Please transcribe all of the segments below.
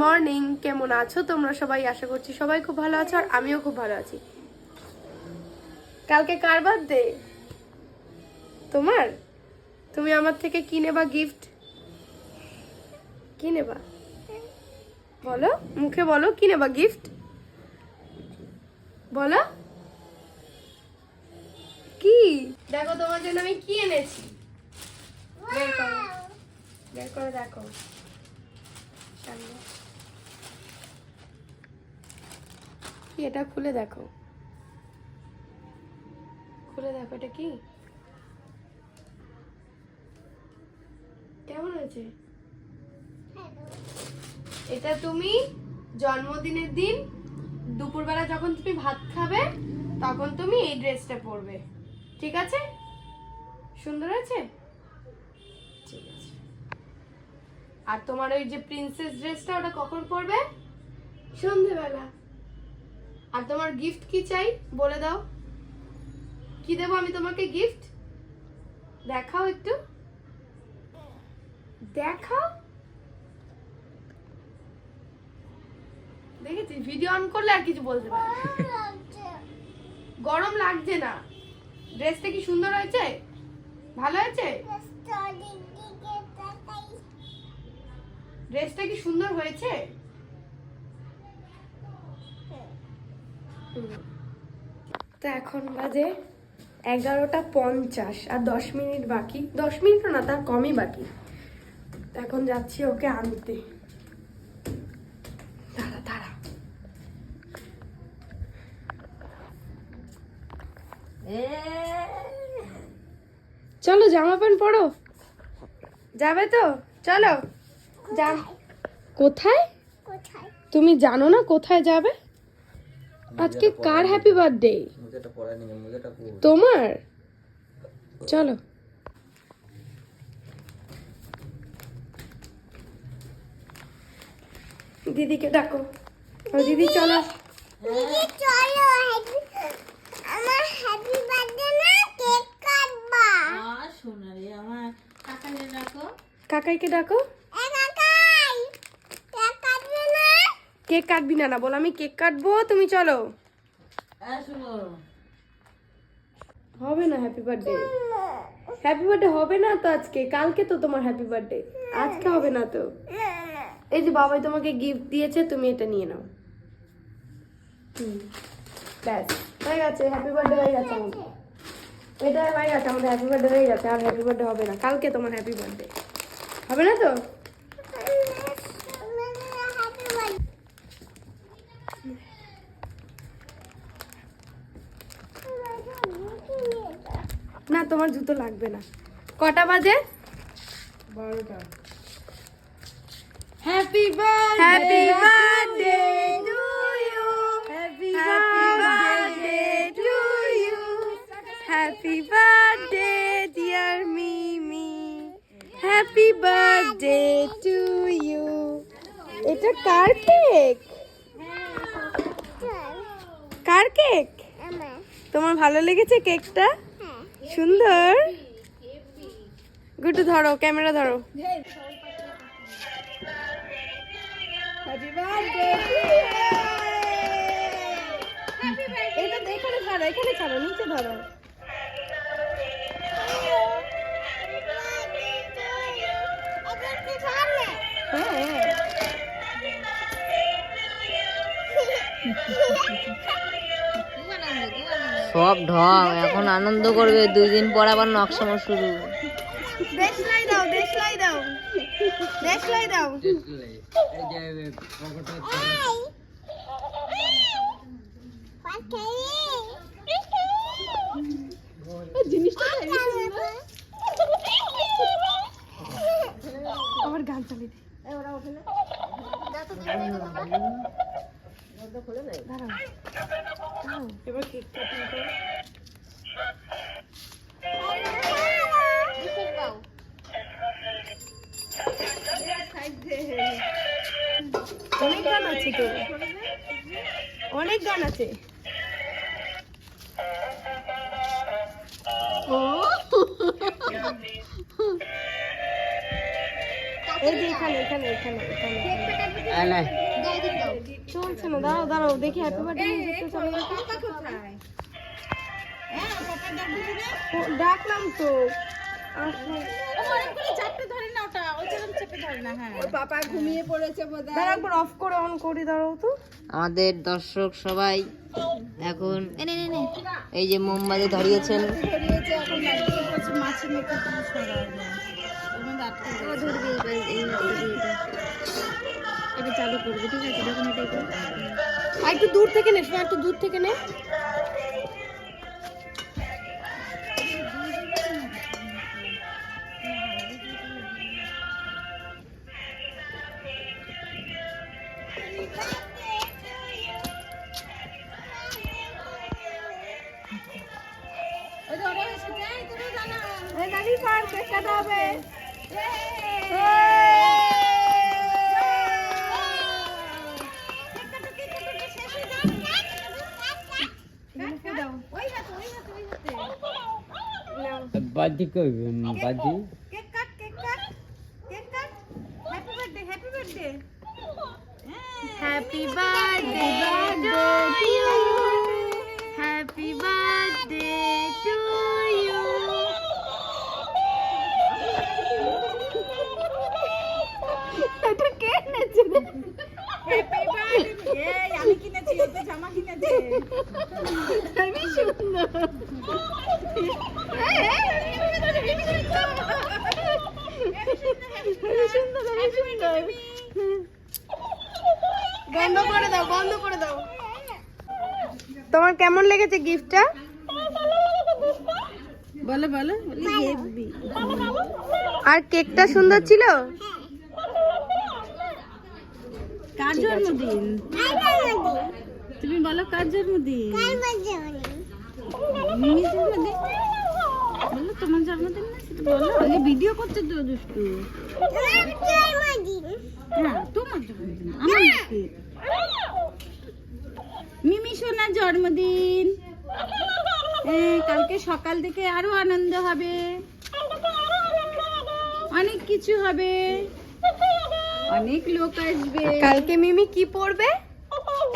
Morning কেমন আছো? তোমরা সবাই আশা করছি সবাই খুব ভালো আছো আর আমিও খুব ভালো আছি। কালকে কার বার্থডে তোমার? তুমি আমার থেকে কি নেবা গিফট কি নেবা? বলো মুখে বলো কি নেবা গিফট বলো। কি? দেখো তোমার জন্য আমি কি এনেছি? বের করো বের করে দেখো। সামনে। কি এটা খুলে দেখো? খুলে দেখো এটা কি? কেমন হয়েছে? এটা তুমি জন্মদিনের দিন দুপুরবেলা যখন তুমি ভাত খাবে, তখন তুমি এই ড্রেসটা পরবে। ঠিক আছে? সুন্দর আছে ঠিক আছে। আর তোমার ওই যে প্রিন্সেস ড্রেসটা ওটা কখন পরবে? সন্ধেবেলা। আর তোমার গিফট কি চাই? বলে দাও। কি দেবো আমি তোমাকে গিফট দেখাও একটু। দেখাও। দেখেছি ভিডিও অন করলে আর কিছু বলতে পারি গরম লাগছে না। ড্রেসটা কি সুন্দর হয়েছে? ভালো হয়েছে? ড্রেসটা কি সুন্দর হয়েছে? তো এখন বাজে এগারোটা পঞ্চাশ আর দশ মিনিট বাকি। দশ মিনিট না তার কমই বাকি। তো এখন যাচ্ছি ওকে আনতে। দাঁড়া দাঁড়া। চলো জামা প্যান্ট পরো। যাবে তো? চলো। যা কোথায়? তুমি জানো না কোথায় যাবে? আজকে কার হ্যাপি বার্থডে মোজাটা পরা নেই মোজাটা পর তোমার? চলো। দিদিকে ডাকো। ও দিদি চলো। কাকাইকে ডাকো। কেক কাটবি না না বল আমি কেক কাটবো তুমি চলো। হবে না হ্যাপি বার্থডে হ্যাপি বার্থডে হবে না তো আজকে? কালকে তো তোমার হ্যাপি বার্থডে আজকে হবে না তো? এই যে বাবাই তোমাকে গিফট দিয়েছে তুমি এটা নিয়ে নাও। ব্যাস হয়ে গেছে হ্যাপি বার্থডে হয়ে গেছে আমাদের। এটা হয়ে গেছে আমাদের হ্যাপি বার্থডে হয়ে গেছে আর হ্যাপি বার্থডে হবে না। কালকে তোমার হ্যাপি বার্থডে হবে না তো? না তোমার জুতো লাগবে না। কটা বাজে? বারোটা। Happy birthday happy birthday to you happy birthday to you happy birthday dear Mimi happy birthday to you এটা কার কেক কার কেক তোমার ভালো লেগেছে কেকটা সুন্দর। গুড ধরো ক্যামেরা ধরো। এটা এখানে ছাড়ো এখানে ছাড়ো নিচে ধরো। সব ঢং, এখন আনন্দ করবে দুই দিন পর আবার নকশামো শুরু জিনিসটা। আবার গান চালিয়ে দাঁড়াও। দাঁড়াও। আছে তো? অনেক গান আছে। ও। এই যে এখানে এখানে এখানে এখানে। চলছে না দাঁড়াও দাঁড়াও দেখি হ্যাপি বার্থডে চলে। ও, ডাকলাম তো। আসলো। দাঁড়াও একবার অফ করে অন করি দাঁড়াও তো। আমাদের দর্শক সবাই এখন এই যে মোমবাতি ধরিয়েছেন। এটা চালু করবে ঠিক আছে? যখন এটাই করবে। আর একটু দূর থেকে নে একটু দূর থেকে নে। এই দাদি পার কেক কাটা হবে বাজি করবে বাজি Happy birthday to you. Happy birthday to you. এটা কে? আমি সুন্দর এই, এই, আমি সুন্দর, আমি সুন্দর। বন্ধ করে দাও বন্ধ করে দাও। তোমার কেমন লেগেছে গিফটটা? বলো বলো আর কেকটা সুন্দর ছিল? কার জন্মদিন? তুমি বলো কার জন্মদিন? বলো তোমার জন্মদিন না সেটা বলো। আগে ভিডিও করতে তো দুষ্টু। হ্যাঁ তোমার জন্মদিন আমার মিমি সোনার জন্মদিন। হ্যাঁ, কালকে সকাল থেকে আরও আনন্দ হবে। অনেক কিছু হবে। অনেক লোক আসবে। কালকে মিমি কি পরবে?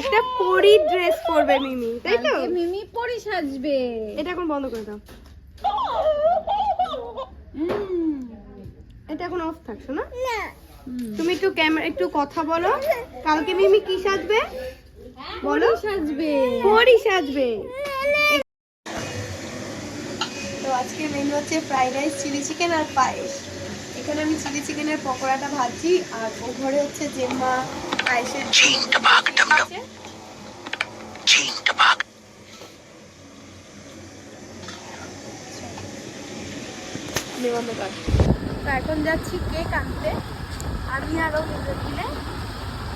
একটা পরি ড্রেস পরবে মিমি তাই তো? মিমি পরি সাজবে। এটা এখন বন্ধ করে দাও। এটা এখন অফ থাকছো না? তুমি একটু ক্যামেরা একটু কথা বলো। কালকে মিমি কি সাজবে? বলো। সাজবে। পরি সাজবে। তো আজকে মেনু হচ্ছে ফ্রাইড রাইস চিলি চিকেন আর পায়েস। এখানে আমি চিলি চিকেনের পকোড়াটা ভাজছি আর ও ঘরে হচ্ছে জেম্মা পায়েসের। তো এখন যাচ্ছি কেক আনতে। আমি আরও মিলে।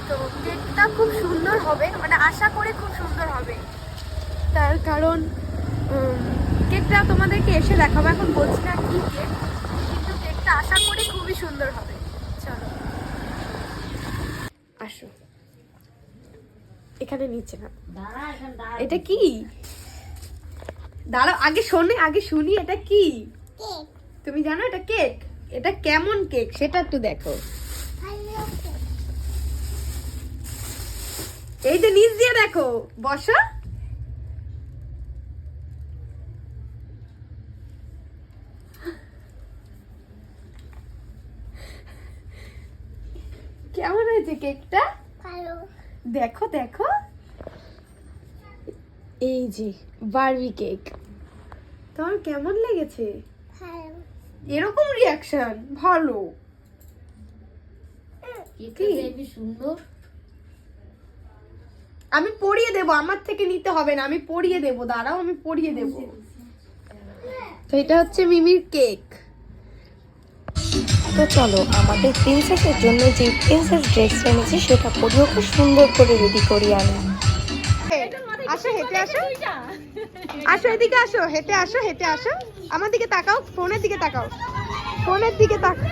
তো কেকটা খুব সুন্দর হবে। আশা করি খুব সুন্দর হবে। তার কারণ কেকটা তোমাদেরকে এসে দেখাবো এখন বলছি না কি কেক কিন্তু কেকটা আশা করি খুবই সুন্দর হবে। চলো। আসো। এখানে নিচে না। এটা কি? দাঁড়াও আগে শোনে আগে শুনি এটা কি? তুমি জানো এটা কেক এটা কেমন কেক সেটা একটু দেখো। এই যে নিচ দিয়ে দেখো বসো। কেমন হয়েছে কেকটা? দেখো দেখো। এই যে বারবি কেক। তোমার কেমন লেগেছে? এরকম রিয়াকশন ভালো। কি? সুন্দর। আমি পরিয়ে দেব আমার থেকে নিতে হবে না আমি পরিয়ে দেব দাঁড়াও আমি পরিয়ে দেব। তো এটা হচ্ছে মিমির কেক। তো চলো আমাদের প্রিন্সেসের জন্য যে প্রিন্সেস ড্রেসটা এনেছি সেটা পরে খুব সুন্দর করে রেডি করি আমি। আসো হেঁটে আসো। আসো এদিকে আসো হেঁটে আসো হেঁটে আসো। আমার দিকে তাকাও ফোনের দিকে তাকাও। ফোনের দিকে তাকাও